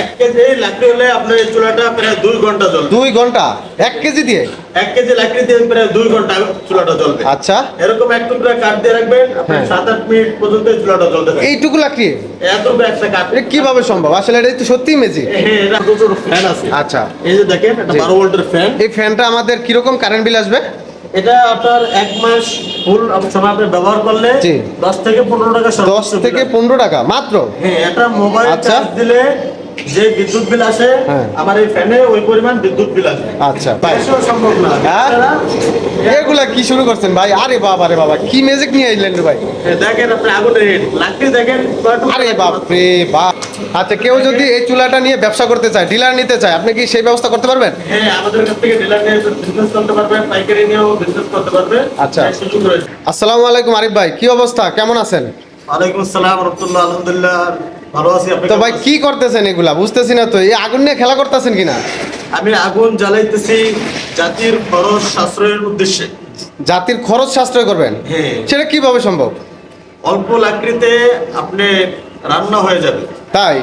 এক কেজি লাকড়ি হলে আপনার এই চুলাটা প্রায় দুই ঘণ্টা জ্বলবে। দুই ঘণ্টা? এক কেজি দিয়ে? এক কেজি লাকড়ি দিয়ে প্রায় দুই ঘণ্টা চুলাটা জ্বলবে। আচ্ছা। এরকম এক টুকরা কাঠ দিয়ে রাখবেন আপনার হ্যাঁ। সাত আট মিনিট পর্যন্ত চুলাটা জ্বলতে থাকবে। এইটুকু লাকড়ি? এতটুকু একটা কাঠ। এটা কীভাবে সম্ভব? আসলে এটা তো সত্যিই ম্যাজিক হ্যাঁ, এটা ফ্যান আছে। আচ্ছা। এই যে দেখেন এটা জি। বারো ভোল্টের ফ্যান এই ফ্যানটা আমাদের কীরকম কারেন্ট বিল আসবে? এটা আপনার এক মাস ফুল সময় আপনি ব্যবহার করলে। দশ থেকে পনেরো টাকা দশ থেকে পনেরো টাকা মাত্র। হ্যাঁ এটা মোবাইল। চার্জ দিলে যে বিদ্যুৎ বিল আসে হ্যাঁ। আমার এই ফ্যানে ওই পরিমাণ বিদ্যুৎ বিল আসে আচ্ছা তাই সম্ভব না। হ্যাঁ? এগুলা কি শুরু করছেন ভাই? আরে বাবা রে বাবা কি ম্যাজিক নিয়ে আইলেন ভাই? দেখেন আপনি হেড লাকড়ি দেখেন আরে বাপ রে বাপ আচ্ছা কেউ যদি এই চুলাটা নিয়ে ব্যবসা করতে চায় ডিলার নিতে চায় আপনি কি সেই ব্যবস্থা করতে পারবেন? হ্যাঁ আমাদের কাছ থেকে ডিলার নিয়ে বিজনেস করতে পারবেন পাইকারি নিয়েও বিজনেস করতে পারবেন আচ্ছা। আসসালামু আলাইকুম আরিফ ভাই কি অবস্থা? কেমন আছেন? ওয়ালাইকুম আসসালাম রহমতুল্লাহ আলহামদুলিল্লাহ। ভালো আছি তো ভাই কি করতেছেন এগুলা? বুঝতেছি না তো। এই আগুন নিয়ে খেলা করতেছেন কিনা? আমি আগুন জ্বালাইতেছি জাতির খরচ সাশ্রয়ের উদ্দেশ্যে। জাতির খরচ সাশ্রয় করবেন? হ্যাঁ। সেটা কীভাবে সম্ভব? অল্প লাকড়িতে আপনি রান্না হয়ে যাবে। তাই?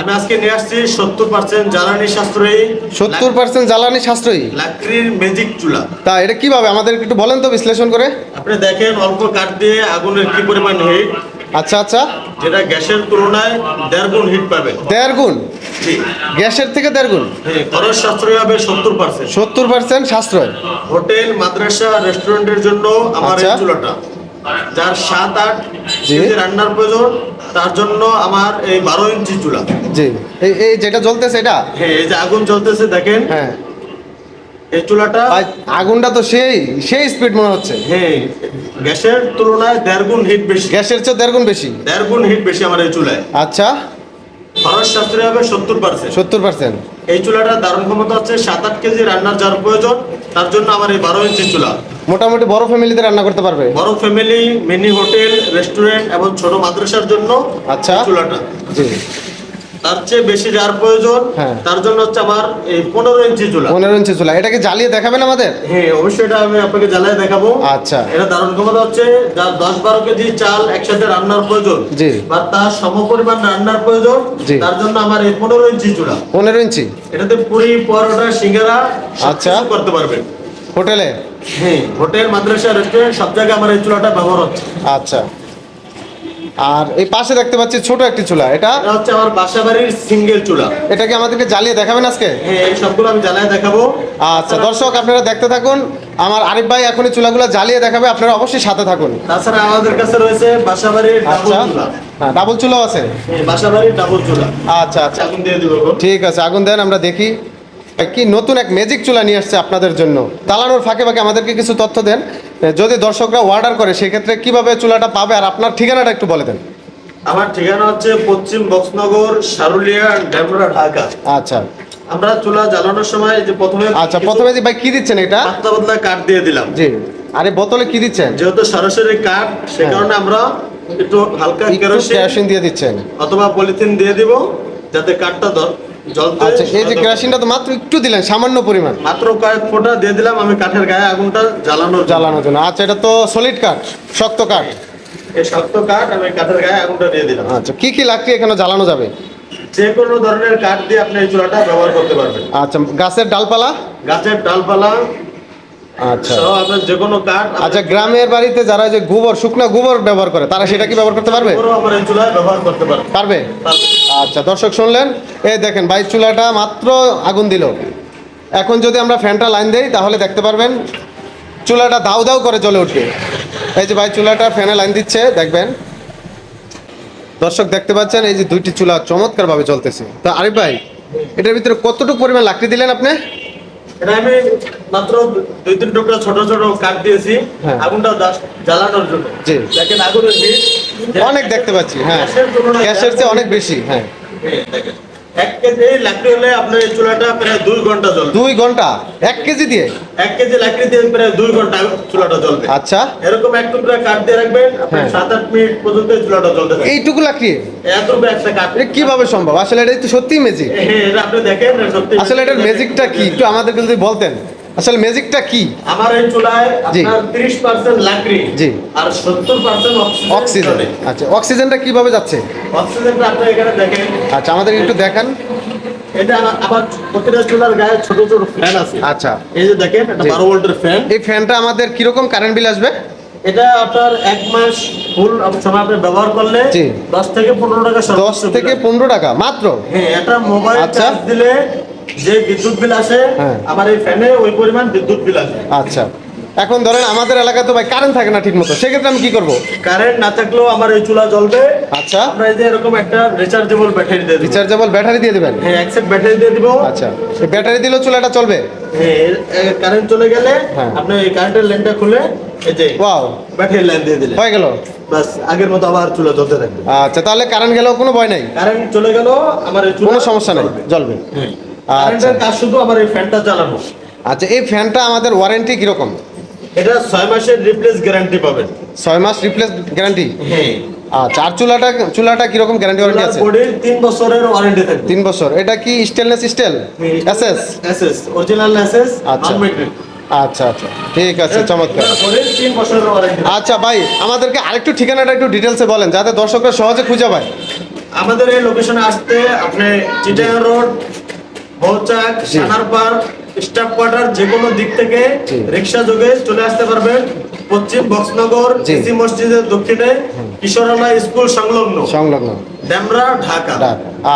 আমি আজকে নিয়ে আসছি সত্তর পার্সেন্ট জ্বালানি সাশ্রয়ী সত্তর পার্সেন্ট জ্বালানি সাশ্রয়ী? লাকড়ির ম্যাজিক চুলা। তা এটা কীভাবে? আমাদের একটু বলেন তো বিশ্লেষণ করে। আপনি দেখেন অল্প কাঠ দিয়ে আগুনের কি পরিমাণ হিট আচ্ছা আচ্ছা। যেটা গ্যাসের তুলনায় দেড় গুণ হিট পাবে। দেড় গুণ? গ্যাসের থেকে দেড় গুণ? খরচ সাশ্রয় হবে সত্তর পার্সেন্ট সত্তর পার্সেন্ট সাশ্রয়। হোটেল মাদ্রাসা রেস্টুরেন্টের জন্য আমার এই আচ্ছা। চুলাটা যার সাত আট। রান্নার প্রয়োজন তার জন্য আমার এই বারো ইঞ্চি চুলা। জি। এই এই যেটা জ্বলতেছে এটা? হ্যাঁ এই যে আগুন জ্বলতেছে দেখেন। হ্যাঁ। এই চুলাটা আগুনটা তো সেই সেই স্পিড মনে হচ্ছে। হ্যাঁ গ্যাসের তুলনায় দেড় গুণ হিট বেশি। গ্যাসের চেয়ে দেড় গুণ বেশি। দেড় গুণ হিট বেশি আমার এই চুলায়। আচ্ছা। খরচ সাশ্রয় হবে সত্তর পার্সেন্ট সত্তর পার্সেন্ট এই চুলাটা দারুণ ক্ষমতা হচ্ছে সাত আট কেজি রান্নার যার প্রয়োজন তার জন্য আমার এই বারো ইঞ্চি চুলা। মোটামুটি বড় ফ্যামিলিতে রান্না করতে পারবে? বড় ফ্যামিলি মিনি হোটেল রেস্টুরেন্ট এবং ছোট মাদ্রাসার জন্য আচ্ছা। চুলাটা। জি। তার চেয়ে বেশি যার প্রয়োজন হ্যাঁ। তার জন্য হচ্ছে আমার এই পনেরো ইঞ্চি চুলা। পনেরো ইঞ্চি চুলা। এটাকে জ্বালিয়ে দেখাবেন আমাদের? হ্যাঁ অবশ্যই এটা আমি আপনাকে জ্বালায় দেখাবো। আচ্ছা। এটা দারুণ ক্ষমতা হচ্ছে যার দশ বারো কেজি চাল একসাথে রান্নার প্রয়োজন। জি। বা তার সম পরিমাণ রান্নার প্রয়োজন। তার জন্য আমার এই পনেরো ইঞ্চি চুলা। পনেরো ইঞ্চি? এটাতে পুরি পরোটা সিঙ্গারা। আচ্ছা। করতে পারবেন। হোটেলে? হ্যাঁ হোটেল মাদ্রাসা রেস্টুরেন্ট সব জায়গায় আমার এই চুলাটা ব্যবহার হচ্ছে। আচ্ছা। আর এই পাশে দেখতে পাচ্ছি ছোট একটি চুলা। এটা এটা হচ্ছে আমার বাসা বাড়ির সিঙ্গেল চুলা এটাকে আমাদেরকে জ্বালিয়ে দেখাবেন আজকে? হ্যাঁ এই সবগুলো আমি জ্বালায় দেখাবো। আচ্ছা দর্শক আপনারা দেখতে থাকুন। আমার আরিফ ভাই এখন এই চুলাগুলো জ্বালিয়ে দেখাবে। আপনারা অবশ্যই সাথে থাকুন। তাছাড়া আমাদের কাছে রয়েছে বাসা বাড়ির ডাবল আচ্ছা চুলা। হ্যাঁ ডাবল চুলাও আছে? হ্যাঁ, বাসা বাড়ির ডাবল চুলা। আচ্ছা আচ্ছা। আগুন দিয়ে দিব ঠিক আছে আগুন দেন আমরা দেখি। কি নতুন এক ম্যাজিক চুলা নিয়ে আসছে আপনাদের জন্য। তালানোর ফাঁকে ফাঁকে আমাদেরকে কিছু তথ্য দেন। যদি দর্শকরা অর্ডার করে সেক্ষেত্রে কীভাবে চুলাটা পাবে? আর আপনার ঠিকানাটা একটু বলে দেন। আমার ঠিকানা হচ্ছে পশ্চিম বক্সনগর সারুলিয়া ডেমরা ঢাকা। আচ্ছা। আমরা চুলা জ্বালানোর সময় যে প্রথমে আচ্ছা প্রথমে যে ভাই কি দিচ্ছেন এটা? পাতলা পাতলা কাঠ দিয়ে দিলাম। জি। আরে বোতলে কি দিচ্ছেন? যেহেতু সরাসরি কাঠ সে হ্যাঁ। কারণে আমরা একটু হালকা কেরোসিন দিয়ে দিচ্ছেন। অথবা পলিথিন দিয়ে দিব যাতে কাঠটা আচ্ছা এই যে হয়। তো মাত্র একটু দিলেন সামান্য পরিমাণ। মাত্র কয়েক ফোঁটা দিয়ে দিলাম আমি কাঠের গায়ে আগুনটা জ্বালানোর। জ্বালানোর জন্য। আচ্ছা এটা তো সলিড কাঠ শক্ত কাঠ এই শক্ত কাঠ আমি কাঠের গায়ে আগুনটা দিয়ে দিলাম। আচ্ছা কি কি লাকড়ি এখানে জ্বালানো যাবে? যে কোনো ধরনের কাঠ দিয়ে আপনি এই চুলাটা ব্যবহার করতে পারবেন। আচ্ছা গাছের ডালপালা? গাছের ডালপালা আচ্ছা। আপনার যে কোনো কাঠ আচ্ছা গ্রামের বাড়িতে যারা যে গোবর শুকনা গোবর ব্যবহার করে তারা সেটা কি ব্যবহার করতে পারবে? ব্যবহার করতে পারবে। আচ্ছা দর্শক শুনলেন? এই দেখেন বাইক চুলাটা মাত্র আগুন দিল। এখন যদি আমরা ফ্যানটা লাইন দেই তাহলে দেখতে পারবেন চুলাটা দাউ দাউ করে জ্বলে উঠবে। এই যে ভাই চুলাটা ফ্যানে লাইন দিচ্ছে দেখবেন। দর্শক দেখতে পাচ্ছেন এই যে দুইটি চুলা চমৎকারভাবে চলতেছে তো আরিফ ভাই এটার ভিতরে কতটুকু পরিমাণ লাকড়ি দিলেন আপনি? এটা আমি মাত্র দুই তিন টুকরা ছোট ছোট কাঠ দিয়েছি হ্যাঁ। আগুনটা জ্বালানোর জন্য। দেখেন আগুনের অনেক দেখতে পাচ্ছি হ্যাঁ। গ্যাসের চেয়ে অনেক বেশি হ্যাঁ। এক কেজি লাকড়ি হলে আপনার এই চুলাটা প্রায় দুই ঘণ্টা জ্বলবে। দুই ঘণ্টা? এক কেজি দিয়ে? এক কেজি লাকড়ি দিয়ে প্রায় দুই ঘণ্টা চুলাটা জ্বলবে। আচ্ছা। এরকম এক টুকরা কাঠ দিয়ে রাখবেন আপনার হ্যাঁ। সাত আট মিনিট পর্যন্ত চুলাটা জ্বলতে থাকবে। এইটুকু লাকড়ি? এতটুকু একটা কাঠ। এটা কীভাবে সম্ভব? আসলে এটা তো ম্যাজিক হ্যাঁ, এটা আপনি দেখেন সত্যি আসলে এটার ম্যাজিকটা কি? একটু আমাদেরকে যদি বলতেন। আসলে ম্যাজিকটা কি? আমার এই চুলায়। আপনার তিরিশ পার্সেন্ট লাকড়ি জি। আর সত্তর পার্সেন্ট অক্সিজেন অক্সিজেন আচ্ছা অক্সিজেনটা কীভাবে যাচ্ছে? অক্সিজেনটা আপনি এখানে দেখেন। আচ্ছা আমাদের একটু দেখান। এটা আবার প্রতিটা চুলার গায়ে ছোট ছোট ফ্যান আছে। আচ্ছা। এই যে দেখেন একটা বারো ভোল্টের ফ্যান এই ফ্যানটা আমাদের কীরকম কারেন্ট বিল আসবে? এটা আপনার এক মাস ফুল সময় আপনি ব্যবহার করলে দশ থেকে পনেরো টাকা দশ থেকে পনেরো টাকা মাত্র? হ্যাঁ এটা মোবাইল। চার্জ দিলে যে বিদ্যুৎ বিল আসে হ্যাঁ। আমার এই ফ্যানে ওই পরিমাণ বিদ্যুৎ বিল আসে আচ্ছা। এখন ধরেন আমাদের এলাকায় তো ভাই কারেন্ট থাকে না ঠিক মতো সেক্ষেত্রে আমি কি করব? কারেন্ট না থাকলেও আমার এই চুলা জ্বলবে। আচ্ছা। আমরা এই যে এরকম একটা রিচার্জেবল ব্যাটারি দিয়ে দিব। রিচার্জেবল ব্যাটারি দিয়ে দেবেন? হ্যাঁ এক সেট ব্যাটারি দিয়ে দিব। আচ্ছা এই ব্যাটারি দিলেও চুলাটা চলবে? হ্যাঁ কারেন্ট চলে গেলে হ্যাঁ। আপনি এই কারেন্টের লাইনটা খুলে এই যে ওয়াও ব্যাটারি লাইন দিয়ে দিলেন। হয়ে গেল। বাস আগের মতো আবার চুলা জ্বলতে থাকবে। আচ্ছা তাহলে কারেন্ট গেলেও কোনো ভয় নাই? কারেন্ট চলে গেল আমার এই চুলা কোনো সমস্যা নেই জ্বলবে। জ্বলবে। হ্যাঁ। আচ্ছা। কারেন্টের কাজ শুধু আমার এই ফ্যানটা চালানো আচ্ছা এই ফ্যানটা আমাদের ওয়ারেন্টি কীরকম? এটা ছয় মাসের রিপ্লেস গ্যারান্টি পাবেন। ছয় মাস রিপ্লেস গ্যারান্টি হ্যাঁ। আচ্ছা আর চুলাটা চুলাটা কীরকম গ্যারান্টি ওয়ারেন্টি আছে? বডির তিন বছরের ওয়ারেন্টি থাকবে। তিন বছর। এটা কি stainless steel SS SS original SS আচ্ছা। আচ্ছা আচ্ছা। ঠিক আছে চমৎকার। আচ্ছা ভাই আমাদেরকে আরেকটু ঠিকানাটা একটু ডিটেলসে বলেন যাতে দর্শকরা সহজে খুঁজে পায়। আমাদের এই লোকেশনে আসতে আপনি চিটাগাং রোড বৌচাক জি। সানারপাড় স্টাফ কোয়ার্টার যে কোনো দিক থেকে রিক্সা যোগে চলে আসতে পারবেন পশ্চিম বক্সনগর। এসি মসজিদের দক্ষিণে কিশোরালয় স্কুল সংলগ্ন। সংলগ্ন। ডেমরা ঢাকা।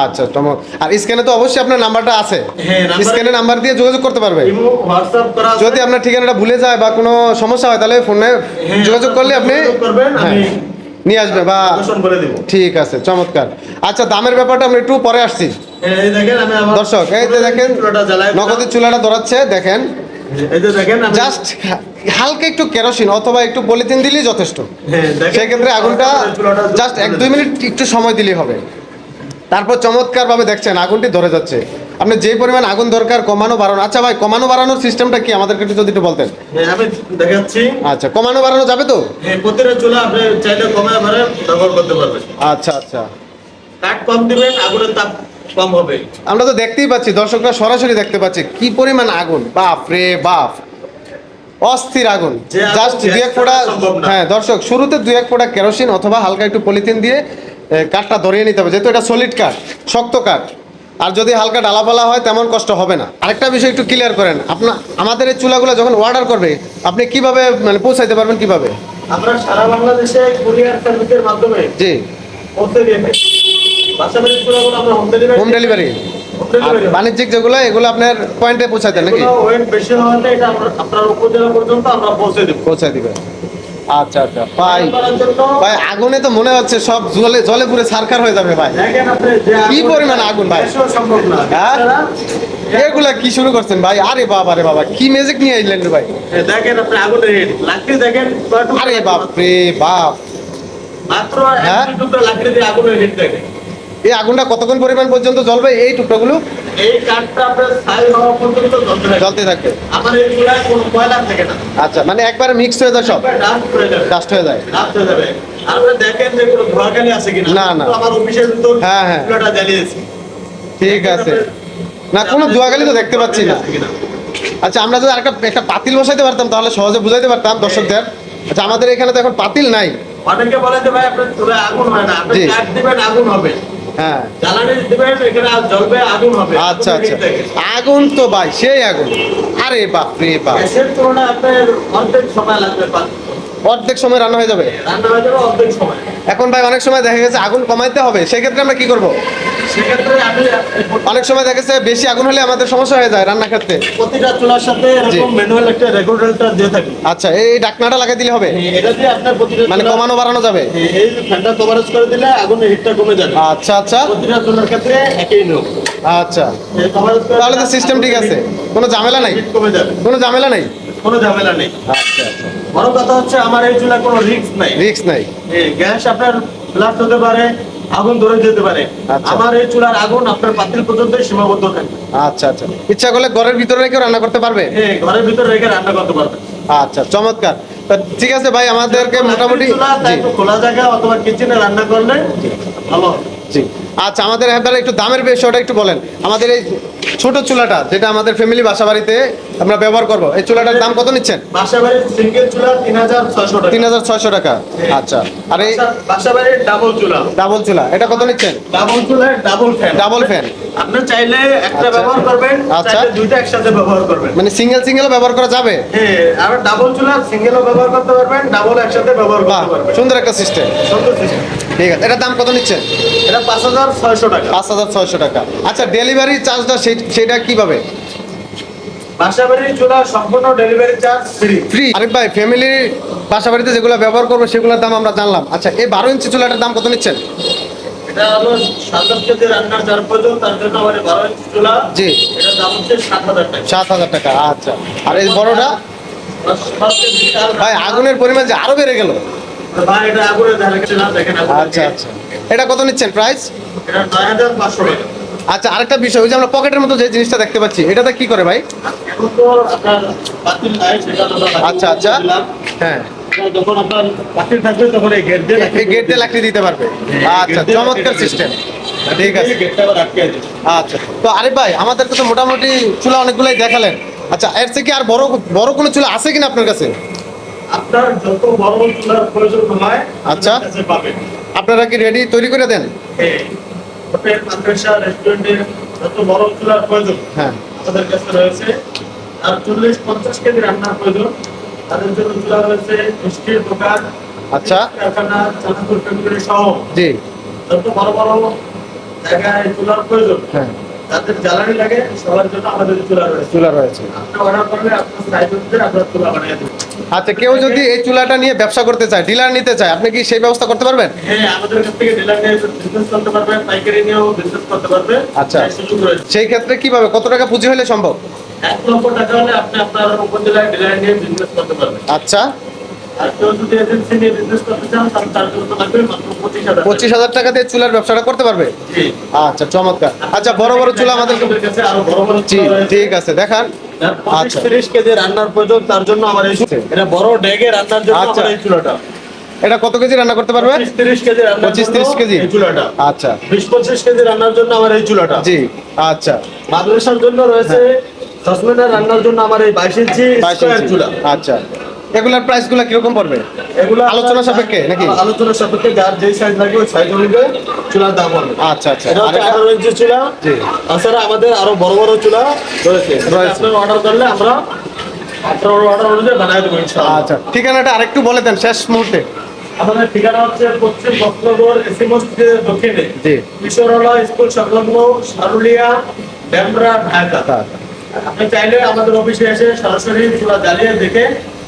আচ্ছা চমক আর স্ক্যানে তো অবশ্যই আপনার নাম্বারটা আছে। হ্যাঁ, নাম্বার- স্ক্যানে নাম্বার দিয়ে যোগাযোগ করতে পারবে। হোয়াটসঅ্যাপ করা যদি আপনার ঠিকানাটা ভুলে যায় বা কোনো সমস্যা হয় তাহলে ফোনে হ্যাঁ, যোগাযোগ করলে আপনি করবেন হ্যাঁ, আমি নিয়ে আসবে বা ঠিক আছে চমৎকার। আচ্ছা দামের ব্যাপারটা আমরা একটু পরে আসছি। দর্শক এই যে দেখেন। নগদের চুলাটা ধরাচ্ছে দেখেন। জাস্ট হালকা একটু কেরোসিন অথবা একটু পলিথিন দিলেই যথেষ্ট। হ্যাঁ। সেক্ষেত্রে আগুনটা জাস্ট এক দুই মিনিট একটু সময় দিলেই হবে। তারপর চমৎকার ভাবে দেখছেন আগুনটি ধরে যাচ্ছে। আপনি যে পরিমাণ আগুন দরকার কমানো বাড়ানো আচ্ছা ভাই কমানো বাড়ানোর সিস্টেমটা কি? আমাদেরকে একটু যদি একটু বলতেন। হ্যাঁ, আমি দেখাচ্ছি। আচ্ছা কমানো বাড়ানো যাবে তো? হ্যাঁ প্রতিটা চুলা আপনি চাইলে কমায় পারে ব্যবহার করতে পারবেন। আচ্ছা আচ্ছা। কাঠ কম দিবেন আগুনের তাপ কম হবে। আমরা তো দেখতেই পাচ্ছি দর্শকরা সরাসরি দেখতে পাচ্ছে কি পরিমাণ আগুন। বাপ রে বাপ। অস্থির আগুন। জাস্ট দুই এক ফোঁটা। হ্যাঁ দর্শক শুরুতে দুই এক ফোঁটা কেরোসিন অথবা হালকা একটু পলিথিন দিয়ে কাঠটা ধরিয়ে নিতে হবে যেহেতু এটা সলিড কাঠ শক্ত কাঠ। আর যদি হালকা ডালাপালা হয় তেমন কষ্ট হবে না। আরেকটা বিষয় একটু ক্লিয়ার করেন আপনার আমাদের এই চুলাগুলো যখন অর্ডার করবে আপনি কীভাবে মানে পৌঁছাইতে পারবেন কীভাবে? আমরা সারা বাংলাদেশে কুরিয়ার সার্ভিসের মাধ্যমে জি। হোম ডেলিভারি বাণিজ্যিক যেগুলো এগুলো আপনার পয়েন্টে দেন নাকি? ওয়েট বেশি হওয়াতে এটা আপনার উপজেলা পর্যন্ত আমরা পৌঁছে দেব। পৌঁছাই দিবে। আচ্ছা আচ্ছা। ভাই ভাই আগুনে তো মনে হচ্ছে সব জলে জলে পুরে সারকার হয়ে যাবে ভাই। কি আগুন- পরিমাণ আগুন ভাই? হ্যাঁ? এগুলা কি শুরু করছেন ভাই? আরে বাবা রে বাবা কি ম্যাজিক নিয়ে আইলেন ভাই? দেখেন আপনি আগুনের হেড দেখেন আরে বাপ রে বাপ। মাত্র হ্যাঁ? লাকড়ি দিয়ে আগুনের হেড দেখেন। এই আগুনটা কতক্ষণ পরিমাণ পর্যন্ত জ্বলবে? এই টুকরোগুলো এই কাঠটা আপনার ছাই হওয়া পর্যন্ত জ্বলতে থাকবে। আমার এই চুলায় কোনো ময়লা থাকে না। আচ্ছা মানে একবারে মিক্স হয়ে যায় সব? ডাস্ট হয়ে যাবে। ডাস্ট হয়ে যায়। ডাস্ট হয়ে যাবে। আপনি দেখেন যে কোনো ধোয়াখালি আছে কিনা? না, না। আমার অফিসের ভিতর হ্যাঁ, হ্যাঁ। চুলাটা জ্বালিয়েছি ঠিক আছে। না কোনো দোয়াগালি তো দেখতে পাচ্ছি না। আচ্ছা আমরা যদি আরেকটা একটা পাতিল বসাইতে পারতাম তাহলে সহজে বুঝাইতে পারতাম দর্শকদের। আচ্ছা আমাদের এখানে তো এখন পাতিল নাই। অনেকে বলে যে ভাই আপনার চুলায় আগুন হয় না। আপনি। কাঠ দিবেন আগুন হবে। হ্যাঁ। আচ্ছা আচ্ছা। আগুন তো ভাই সেই আগুন। আরে বাপরে বাপ। তুলনায় আপনার অর্ধেক সময় লাগবে অর্ধেক সময় রান্না হয়ে যাবে। হয়ে এখন ভাই অনেক সময় দেখা গেছে আগুন কমাইতে হবে সেক্ষেত্রে আমরা কি করব? অনেক সময় দেখা গেছে বেশি আগুন হলে আমাদের সমস্যা হয়ে যায় রান্না ক্ষেত্রে। প্রতিটা চুলার সাথে এরকম ম্যানুয়াল একটা রেগুলেটর দিয়ে থাকি। আচ্ছা এই ডাকনাটা লাগাই দিলে হবে? এটা দিয়ে আপনার প্রতিটা মানে কমানো বাড়ানো যাবে? এই এই ফ্যানটা কভারেজ করে দিলে আগুনের হিটটা কমে যাবে। আচ্ছা আচ্ছা। প্রতিটা চুলার ক্ষেত্রে একই নিয়ম। আচ্ছা। তাহলে তো সিস্টেম ঠিক আছে। কোনো ঝামেলা নাই? কমে যাবে। কোনো ঝামেলা নাই? কোনো ঝামেলা নেই। আচ্ছা আচ্ছা। বড় কথা হচ্ছে আমার এই চুলা কোনো রিস্ক নাই। রিস্ক নাই। গ্যাস আপনার ব্লাস্ট হতে পারে আগুন ধরে যেতে পারে। আচ্ছা। আমার এই চুলার আগুন আপনার পাতিল পর্যন্ত সীমাবদ্ধ থাকে আচ্ছা আচ্ছা। ইচ্ছা করলে ঘরের ভিতরে রেখেও রান্না করতে পারবে? হ্যাঁ ঘরের ভিতরে রেখে রান্না করতে পারবে। আচ্ছা চমৎকার। ঠিক আছে ভাই আমাদেরকে মোটামুটি খোলা জায়গা অথবা কিচেনে রান্না করলে ভালো জি। আচ্ছা আমাদের এবারে একটু দামের বিষয়টা একটু বলেন। আমাদের এই ছোট চুলাটা যেটা আমাদের ফ্যামিলি বাসা বাড়িতে আমরা ব্যবহার করব এই চুলাটার দাম কত নিচ্ছেন? বাসাবাড়ির সিঙ্গেল চুলা তিন হাজার ছয়শো টাকা। আচ্ছা। আর এই বাসা- ডাবল চুলা। ডাবল চুলা এটা কত নিচ্ছেন? ডাবল ফ্যান ডাবল ফ্যান আপনি চাইলে একটা আচ্ছা। ব্যবহার করবেন আচ্ছা। দুইটা একসাথে ব্যবহার করবেন। মানে সিঙ্গেল ব্যবহার করা যাবে? হ্যাঁ আর ডাবল চুলা সিঙ্গেলও ব্যবহার করতে পারবেন ডাবল একসাথে ব্যবহার বাহ করতে পারবেন। সুন্দর একটা সিস্টেম সুন্দর। ঠিক আছে এটার দাম কত নিচ্ছেন? এটা হাজার ছয়শো টাকা। পাঁচ হাজার ছয়শো টাকা। আচ্ছা ডেলিভারি চার্জটা সেটা কীভাবে? বাসাবাড়ির চুলা সম্পূর্ণ delivery charge free free Arif ভাই ফ্যামিলির বাসা যেগুলো ব্যবহার করব সেগুলোর দাম আমরা জানলাম। আচ্ছা এই বারো ইঞ্চি চুলাটার দাম কত নিচ্ছেন? এটা হলো সাত কেজি রান্নার যার প্রয়োজন তার জন্য আমার বারো ইঞ্চি চুলা। জি। এটা দাম হচ্ছে সাত হাজার টাকা। সাত হাজার টাকা আচ্ছা। আর এই বড়টা? ভাই আগুনের পরিমাণ যে আরও বেড়ে গেল। ভাই এটা আগুনে ধারে না দেখেন আচ্ছা আচ্ছা। এটা কত নিচ্ছেন প্রাইস আচ্ছা আরেকটা বিষয় ওই যে আমরা পকেটের মতো যে জিনিসটা দেখতে পাচ্ছি এটাতে কি করে ভাই? আচ্ছা আচ্ছা। হ্যাঁ। যখন আপনার বাতিল থাকবে তখন এই গেট দিয়ে গেট দিয়ে লাকড়ি দিতে পারবে। আচ্ছা চমৎকার সিস্টেম ঠিক আছে। আচ্ছা তো আরিফ ভাই আমাদেরকে তো মোটামুটি চুলা অনেকগুলাই দেখালেন। আচ্ছা এর থেকে আর বড় বড় কোনো চুলা আছে কিনা আপনার কাছে? আপনার যত বড় চুলার প্রয়োজন হয় আচ্ছা। পাবেন। আপনারা কি রেডি তৈরি করে দেন। হোটেল মাদ্রাসা রেস্টুরেন্টে যত বড় চুলার প্রয়োজন হ্যাঁ। আমাদের কাছে রয়েছে আর চল্লিশ পঞ্চাশ কেজি রান্নার প্রয়োজন তাদের জন্য চুলা রয়েছে মিষ্টির দোকান আচ্ছা। কারখানা চানাচুর ফ্যাক্টরি সহ। জি। যত বড় বড় জায়গায় চুলার প্রয়োজন হ্যাঁ। তাদের জ্বালানি লাগে সবার জন্য আমাদের চুলা রয়েছে। চুলা রয়েছে। আপনি অর্ডার করলে আপনার সাইজ অনুযায়ী আপনার চুলা বানিয়ে দেবো। আচ্ছা কেউ যদি এই চুলাটা নিয়ে ব্যবসা করতে চায় ডিলার নিতে চায় আপনি কি সেই ব্যবস্থা করতে পারবেন? হ্যাঁ আচ্ছা। রয়েছে। সেই ক্ষেত্রে কীভাবে কত টাকা পুঁজি হলে সম্ভব? এক লক্ষ টাকা হলে আপনি আপনার উপজেলায় ডিলার নিয়ে বিজনেস করতে পারবেন। আচ্ছা। পঁচিশ হাজার টাকা। দিয়ে চুলার ব্যবসাটা করতে পারবে? আচ্ছা চমৎকার। আচ্ছা বড় বড় চুলা আমাদের। ঠিক আছে দেখান। আচ্ছা। তিরিশ কেজি রান্নার প্রয়োজন তার জন্য আমার এই এটা বড় ডেগে রান্নার জন্য আচ্ছা। আমার এই চুলাটা। এটা কত কেজি রান্না করতে পারবে তিরিশ কেজি রান্না পঁচিশ তিরিশ কেজি। চুলাটা। আচ্ছা। বিশ পঁচিশ কেজি রান্নার জন্য আমার এই চুলাটা। জি আচ্ছা। মাদ্রাসার জন্য রয়েছে সসমেন্টার রান্নার জন্য আমার এই বাইশ ইঞ্চি। চুলা। আচ্ছা। এগুলার প্রাইসগুলা কীরকম পড়বে? এগুলো আলোচনা সাপেক্ষে নাকি? আলোচনা সাপেক্ষে যার যেই সাইজ লাগবে ওই সাইজ অনুযায়ী চুলার দাম হবে। আচ্ছা আচ্ছা। এটা আর হচ্ছে আঠারো ইঞ্চি চুলা। তাছাড়া আমাদের আরও বড় বড় চুলা রয়েছে। আপনার অর্ডার করলে আমরা আপনার অর্ডার অনুযায়ী বানাই দেবো আচ্ছা ঠিকানাটা আরেকটু বলে দেন শেষ মুহূর্তে। আমাদের ঠিকানা হচ্ছে পশ্চিম বক্তগর এসি মসজিদের দক্ষিণে। জি। কিশোরলা স্কুল সংলগ্ন সারুলিয়া ড্যামরা ঢাকা। আচ্ছা। আপনি চাইলে আমাদের অফিসে এসে সরাসরি চুলা জ্বালিয়ে দেখে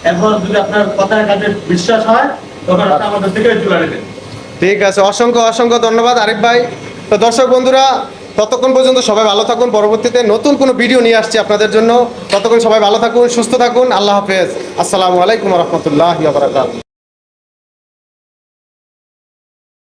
এরপর যদি আপনার কথার কাছে বিশ্বাস হয়, তখন আপনি আমাদের থেকে নেবেন। ঠিক আছে, অসংখ্য অসংখ্য ধন্যবাদ আরিফ ভাই। তো দর্শক বন্ধুরা, ততক্ষণ পর্যন্ত সবাই ভালো থাকুন। পরবর্তীতে নতুন কোনো ভিডিও নিয়ে আসছি আপনাদের জন্য। ততক্ষণ সবাই ভালো থাকুন, সুস্থ থাকুন। আল্লাহ হাফেজ। আসসালামু আলাইকুম রহমতুল্লাহ